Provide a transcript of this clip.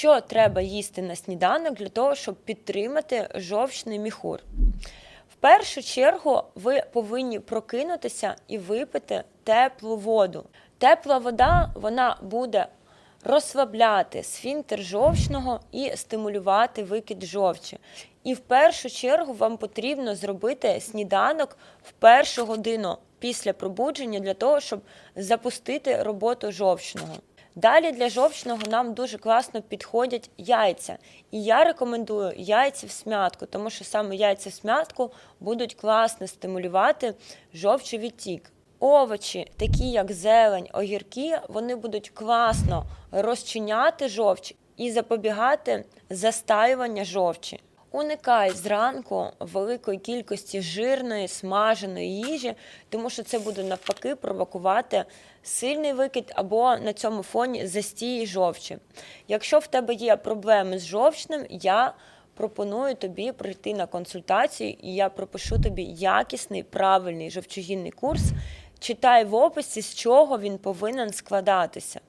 Що треба їсти на сніданок для того, щоб підтримати жовчний міхур? В першу чергу ви повинні прокинутися і випити теплу воду. Тепла вода вона буде розслабляти сфінктер жовчного і стимулювати викид жовчі. І в першу чергу вам потрібно зробити сніданок в першу годину після пробудження для того, щоб запустити роботу жовчного. Далі для жовчного нам дуже класно підходять яйця. І я рекомендую яйця в смятку, тому що саме яйця в смятку будуть класно стимулювати жовчовідтік. Овочі, такі як зелень, огірки, вони будуть класно розчиняти жовч і запобігати застаювання жовчі. Уникай зранку великої кількості жирної смаженої їжі, тому що це буде навпаки провокувати сильний викид або на цьому фоні застій жовчі. Якщо в тебе є проблеми з жовчним, я пропоную тобі прийти на консультацію, і я пропишу тобі якісний правильний жовчогінний курс. Читай в описі, з чого він повинен складатися.